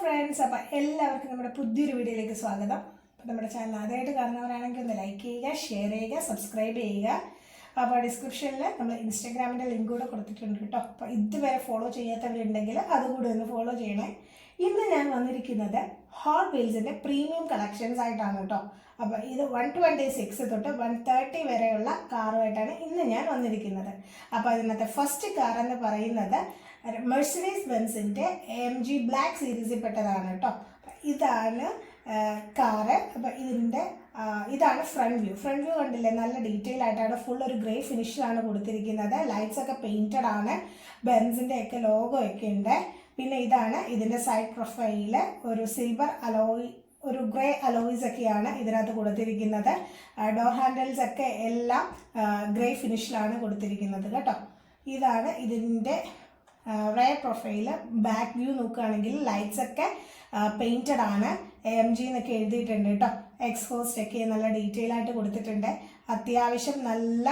Friends അപ്പോൾ എല്ലാവർക്കും നമ്മുടെ പുതിയൊരു വീഡിയോയിലേക്ക് സ്വാഗതം. അപ്പോൾ നമ്മുടെ ചാനൽ ആദ്യമായിട്ട് കാണുന്നവരാണെങ്കിൽ ഒന്ന് ലൈക്ക് ചെയ്യുക ഷെയർ ചെയ്യുക സബ്സ്ക്രൈബ് ചെയ്യുക. അപ്പോൾ ഡിസ്ക്രിപ്ഷനിൽ നമ്മൾ ഇൻസ്റ്റാഗ്രാമിന്റെ ലിങ്ക് കൂടെ കൊടുത്തിട്ടുണ്ട് കേട്ടോ. അപ്പോൾ ഇതുവരെ ഫോളോ ചെയ്യാത്തവരുണ്ടെങ്കിൽ അതുകൂടെ ഒന്ന് ഫോളോ ചെയ്യണേ. ഇന്ന് ഞാൻ വന്നിരിക്കുന്നത് ഹോട്ട് വീൽസിന്റെ പ്രീമിയം കളക്ഷൻസ് ആയിട്ടാണ് കേട്ടോ. അപ്പോൾ ഇത് വൺ ട്വന്റി സിക്സ് തൊട്ട് വൺ തേർട്ടി വരെയുള്ള കാറുമായിട്ടാണ് ഇന്ന് ഞാൻ വന്നിരിക്കുന്നത്. അപ്പോൾ അതിനകത്തെ ഫസ്റ്റ് കാർ എന്ന് പറയുന്നത് മെഴ്സഡീസ് ബെൻസിന്റെ എം ജി ബ്ലാക്ക് സീരീസിൽ പെട്ടതാണ് കേട്ടോ. ഇതാണ് കാറ് അപ്പോൾ ഇതിന്റെ ഇതാണ് ഫ്രണ്ട് വ്യൂ ഫ്രണ്ട് വ്യൂ കണ്ടില്ലേ? നല്ല ഡീറ്റെയിൽ ആയിട്ടാണ് ഫുൾ ഒരു ഗ്രേ ഫിനിഷിലാണ് കൊടുത്തിരിക്കുന്നത്. ലൈറ്റ്സ് ഒക്കെ പെയിന്റഡ് ആണ്. ബെൻസിന്റെ ഒക്കെ ലോഗോ ഒക്കെ ഉണ്ട്. പിന്നെ ഇതാണ് ഇതിന്റെ സൈഡ് പ്രൊഫൈൽ ഒരു സിൽവർ അലോയി ഒരു ഗ്രേ അലോയ്സ് ഒക്കെയാണ് ഇതിനകത്ത് കൊടുത്തിരിക്കുന്നത്. ഡോർ ഹാൻഡിൽസ് ഒക്കെ എല്ലാം ഗ്രേ ഫിനിഷിലാണ് കൊടുത്തിരിക്കുന്നത് കേട്ടോ. ഇതാണ് ഇതിന്റെ റേ പ്രൊഫൈൽ ബാക്ക് വ്യൂ നോക്കുകയാണെങ്കിൽ ലൈറ്റ്സ് ഒക്കെ പെയിന്റഡ് ആണ്. എം ജി എന്നൊക്കെ എഴുതിയിട്ടുണ്ട് കേട്ടോ. എക്സ്പോസ്റ്റ് ഒക്കെ നല്ല ഡീറ്റെയിൽ ആയിട്ട് കൊടുത്തിട്ടുണ്ട്. അത്യാവശ്യം നല്ല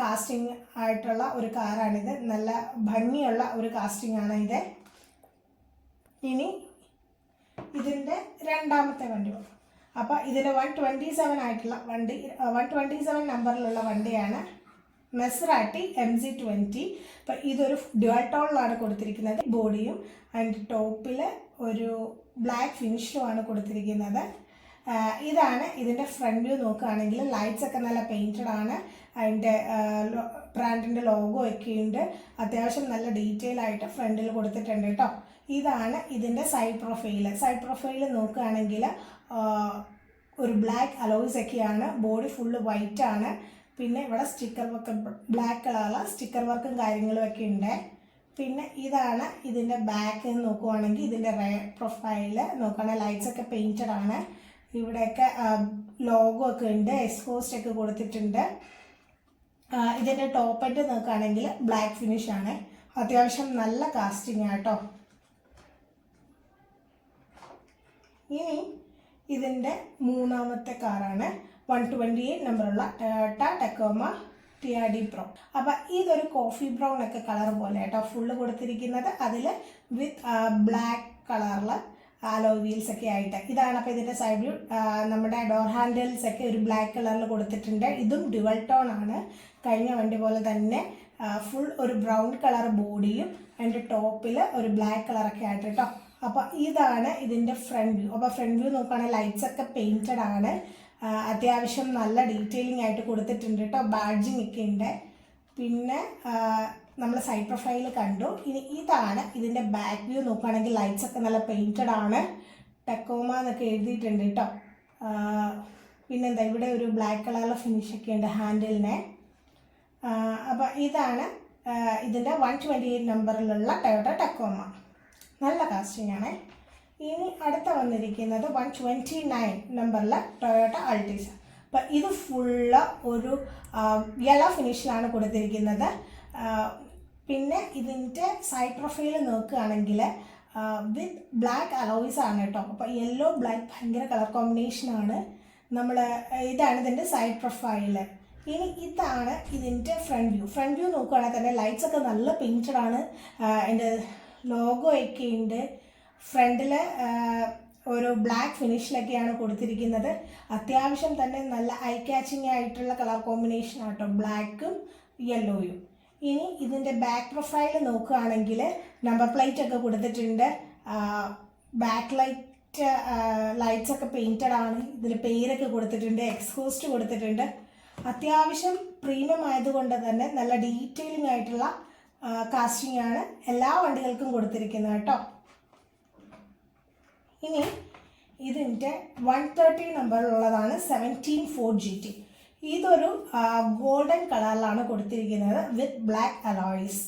കാസ്റ്റിംഗ് ആയിട്ടുള്ള ഒരു കാറാണിത് നല്ല ഭംഗിയുള്ള ഒരു കാസ്റ്റിംഗ് ആണ് ഇത്. ഇനി ഇതിന്റെ രണ്ടാമത്തെ വണ്ടി. അപ്പോൾ ഇതിന്റെ വൺ ട്വന്റി സെവൻ ആയിട്ടുള്ള വണ്ടി വൺ ട്വന്റി സെവൻ നമ്പറിലുള്ള വണ്ടിയാണ്. മെസ്റാട്ടി എം ജി ട്വന്റി അപ്പം ഇതൊരു ഡ്യുവൽ ടോണിലാണ് കൊടുത്തിരിക്കുന്നത്. ബോഡിയും ആൻഡ് ടോപ്പിൽ ഒരു ബ്ലാക്ക് ഫിനിഷിലുമാണ് കൊടുത്തിരിക്കുന്നത്. ഇതാണ് ഇതിന്റെ ഫ്രണ്ട് വ്യൂ നോക്കുകയാണെങ്കിൽ ലൈറ്റ്സ് ഒക്കെ നല്ല പെയിന്റഡ് ആണ്. അതിന്റെ ബ്രാൻഡിന്റെ ലോഗോ ഒക്കെ ഉണ്ട്. അത്യാവശ്യം നല്ല ഡീറ്റെയിൽ ആയിട്ട് ഫ്രണ്ടിൽ കൊടുത്തിട്ടുണ്ട് കേട്ടോ ഇതാണ് ഇതിന്റെ സൈഡ് പ്രൊഫൈൽ സൈഡ് പ്രൊഫൈൽ നോക്കുകയാണെങ്കിൽ ഒരു ബ്ലാക്ക് അലോയ്സ് ഒക്കെയാണ്. ബോഡി ഫുള്ള് വൈറ്റ് ആണ്. പിന്നെ ഇവിടെ സ്റ്റിക്കർ വർക്ക് ബ്ലാക്ക് കളറുള്ള സ്റ്റിക്കർ വർക്കും കാര്യങ്ങളും ഒക്കെ ഉണ്ട്. പിന്നെ ഇതാണ് ഇതിന്റെ ബാക്ക് നോക്കുവാണെങ്കിൽ ഇതിന്റെ റേ പ്രൊഫൈൽ നോക്കുകയാണെങ്കിൽ ലൈറ്റ്സ് ഒക്കെ പെയിന്റഡ് ആണ്. ഇവിടെയൊക്കെ ലോഗോ ഒക്കെ ഉണ്ട് എക്സ്പോസ്റ്റ് ഒക്കെ കൊടുത്തിട്ടുണ്ട്. ഇതിന്റെ ടോപ്പ് എൻഡ് നോക്കുകയാണെങ്കിൽ ബ്ലാക്ക് ഫിനിഷ് ആണ്. അത്യാവശ്യം നല്ല കാസ്റ്റിംഗ് ആട്ടോ ഇനി ഇതിന്റെ മൂന്നാമത്തെ കാറാണ് വൺ ട്വന്റി എയ്റ്റ് നമ്പറുള്ള Toyota Tacoma T R D brown അപ്പം ഇതൊരു കോഫി ബ്രൗൺ ഒക്കെ കളർ പോലെ കേട്ടോ ഫുള്ള് കൊടുത്തിരിക്കുന്നത് അതിൽ വിത്ത് ബ്ലാക്ക് കളറിൽ ആലോ വീൽസ് ഒക്കെ ആയിട്ട്. ഇതാണ് അപ്പോൾ ഇതിന്റെ സൈഡ് വ്യൂ നമ്മുടെ ഡോർ ഹാൻഡിൽസ് ഒക്കെ ഒരു ബ്ലാക്ക് കളറിൽ കൊടുത്തിട്ടുണ്ട്. ഇതും ഡ്യുവൽ ടോൺ ആണ്. കഴിഞ്ഞ വണ്ടി പോലെ തന്നെ ഫുൾ ഒരു ബ്രൗൺ കളർ ബോഡിയും അതിന്റെ ടോപ്പിൽ ഒരു ബ്ലാക്ക് കളറൊക്കെ ആയിട്ട് കേട്ടോ അപ്പോൾ ഇതാണ് ഇതിന്റെ ഫ്രണ്ട് വ്യൂ അപ്പോൾ ഫ്രണ്ട് വ്യൂ നോക്കുകയാണെങ്കിൽ ലൈറ്റ്സ് ഒക്കെ പെയിന്റഡ് ആണ്. അത്യാവശ്യം നല്ല ഡീറ്റെയിലിംഗ് ആയിട്ട് കൊടുത്തിട്ടുണ്ട് കേട്ടോ ബാഡ്ജിങ് ഒക്കെ ഉണ്ട്. പിന്നെ നമ്മൾ സൈഡ് പ്രൊഫൈൽ കണ്ടു. ഇനി ഇതാണ് ഇതിന്റെ ബാക്ക് വ്യൂ നോക്കുകയാണെങ്കിൽ ലൈറ്റ്സ് ഒക്കെ നല്ല പെയിന്റഡ് ആണ്. ടെക്കോമ എന്നൊക്കെ എഴുതിയിട്ടുണ്ട് കേട്ടോ പിന്നെന്താ ഇവിടെ ഒരു ബ്ലാക്ക് കളറിലെ ഫിനിഷ് ഒക്കെ ഉണ്ട് ഹാൻഡിലിനെ അപ്പോൾ ഇതാണ് ഇതിന്റെ വൺ ട്വന്റി എയ്റ്റ് നമ്പറിലുള്ള ടൊയോട്ട ടെക്കോമ നല്ല കാസ്റ്റിംഗ് ആണ്. ഇനി അടുത്ത വന്നിരിക്കുന്നത് വൺ ട്വന്റി നയൻ നമ്പറിലെ ടൊയോട്ട അൾട്ടീസ അപ്പം ഇത് ഫുള്ള് ഒരു യെല്ലോ ഫിനിഷിലാണ് കൊടുത്തിരിക്കുന്നത്. പിന്നെ ഇതിന്റെ സൈഡ് പ്രൊഫൈൽ നോക്കുകയാണെങ്കിൽ വിത്ത് ബ്ലാക്ക് അലോയ്സ് ആണ് കേട്ടോ. അപ്പോൾ യെല്ലോ ബ്ലാക്ക് ഭയങ്കര കളർ കോമ്പിനേഷനാണ് നമ്മൾ ഇതാണ് ഇതിന്റെ സൈഡ് പ്രൊഫൈൽ ഇനി ഇതാണ് ഇതിന്റെ ഫ്രണ്ട് വ്യൂ ഫ്രണ്ട് വ്യൂ നോക്കുകയാണെങ്കിൽ തന്നെ ലൈറ്റ്സ് ഒക്കെ നല്ല പെയിന്റഡ് ആണ്. അതിന്റെ ലോഗോ ഒക്കെ ഉണ്ട്. ഫ്രണ്ടിൽ ഒരു ബ്ലാക്ക് ഫിനിഷിലൊക്കെയാണ് കൊടുത്തിരിക്കുന്നത്. അത്യാവശ്യം തന്നെ നല്ല ഐ കാച്ചിങ് ആയിട്ടുള്ള കളർ കോമ്പിനേഷൻ ആട്ടോ. ബ്ലാക്കും യെല്ലോയും ഇനി ഇതിന്റെ ബാക്ക് പ്രൊഫൈൽ നോക്കുകയാണെങ്കിൽ നമ്പർ പ്ലേറ്റ് ഒക്കെ കൊടുത്തിട്ടുണ്ട്. ബാക്ക് ലൈറ്റ് ലൈറ്റ്സ് ഒക്കെ പെയിന്റഡ് ആണ്. ഇതിന് പേരൊക്കെ കൊടുത്തിട്ടുണ്ട്. എക്സ്ഹോസ്റ്റ് കൊടുത്തിട്ടുണ്ട്. അത്യാവശ്യം പ്രീമിയം ആയതുകൊണ്ട് തന്നെ നല്ല ഡീറ്റെയിലിംഗ് ആയിട്ടുള്ള കാസ്റ്റിംഗ് ആണ് എല്ലാ വണ്ടികൾക്കും കൊടുത്തിരിക്കുന്നത് കേട്ടോ. ഇനി ഇതിന്റെ വൺ തേർട്ടി നമ്പറിലുള്ളതാണ് സെവന്റീൻ ഫോർ ജി ടി ഇതൊരു ഗോൾഡൻ കളറിലാണ് കൊടുത്തിരിക്കുന്നത് വിത്ത് ബ്ലാക്ക് അലോയിസ്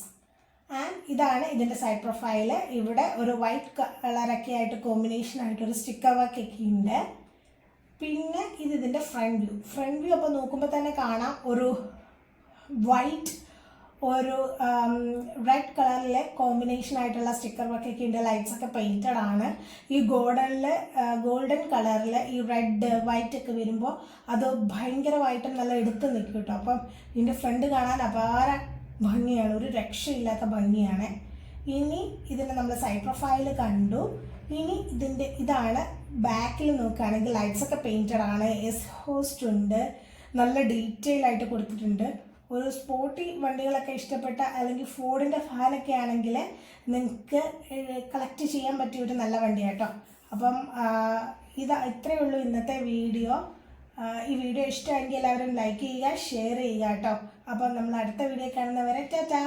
ആൻഡ് ഇതാണ് ഇതിന്റെ സൈഡ് പ്രൊഫൈൽ ഇവിടെ ഒരു വൈറ്റ് കളറൊക്കെ ആയിട്ട് കോമ്പിനേഷൻ ആയിട്ട് ഒരു സ്റ്റിക്കർ വർക്ക് ഒക്കെ ഉണ്ട്. പിന്നെ ഇത് ഇതിന്റെ ഫ്രണ്ട് വ്യൂ ഫ്രണ്ട് വ്യൂ അപ്പോൾ നോക്കുമ്പോൾ തന്നെ കാണാം ഒരു വൈറ്റ് ഒരു റെഡ് കളറിലെ കോമ്പിനേഷൻ ആയിട്ടുള്ള സ്റ്റിക്കർ വർക്കൊക്കെ ഉണ്ട് ലൈറ്റ്സ് ഒക്കെ പെയിന്റഡ് ആണ്. ഈ ഗോൾഡനിൽ ഗോൾഡൻ കളറിൽ ഈ റെഡ് വൈറ്റ് ഒക്കെ വരുമ്പോൾ അത് ഭയങ്കരമായിട്ടും നല്ല എടുത്ത് നിൽക്കും കേട്ടോ. അപ്പം ഇതിന്റെ ഫ്രണ്ട് കാണാൻ അപാര ഭംഗിയാണ്. ഒരു രക്ഷയില്ലാത്ത ഭംഗിയാണ്. ഇനി ഇതിന്റെ നമ്മൾ സൈഡ് പ്രൊഫൈൽ കണ്ടു. ഇനി ഇതിന്റെ ഇതാണ് ബാക്കിൽ നോക്കുകയാണെങ്കിൽ ലൈറ്റ്സ് ഒക്കെ പെയിന്റഡ് ആണ്. എസ് ഹോസ്റ്റ് ഉണ്ട്. നല്ല ഡീറ്റെയിൽ ആയിട്ട് കൊടുത്തിട്ടുണ്ട്. ഒരു സ്പോർട്ടി വണ്ടികളൊക്കെ ഇഷ്ടപ്പെട്ട അല്ലെങ്കിൽ ഫോർഡിന്റെ ഫാനൊക്കെ ആണെങ്കിൽ നിങ്ങൾക്ക് കളക്ട് ചെയ്യാൻ പറ്റിയ ഒരു നല്ല വണ്ടിയാട്ടോ. അപ്പം ആ, ഇത് ഇത്രയേ ഉള്ളൂ ഇന്നത്തെ വീഡിയോ. ഈ വീഡിയോ ഇഷ്ടമെങ്കിൽ എല്ലാവരും ലൈക്ക് ചെയ്യുക ഷെയർ ചെയ്യുക കേട്ടോ. അപ്പം നമ്മൾ അടുത്ത വീഡിയോ കാണുന്നവരെ ടാറ്റാ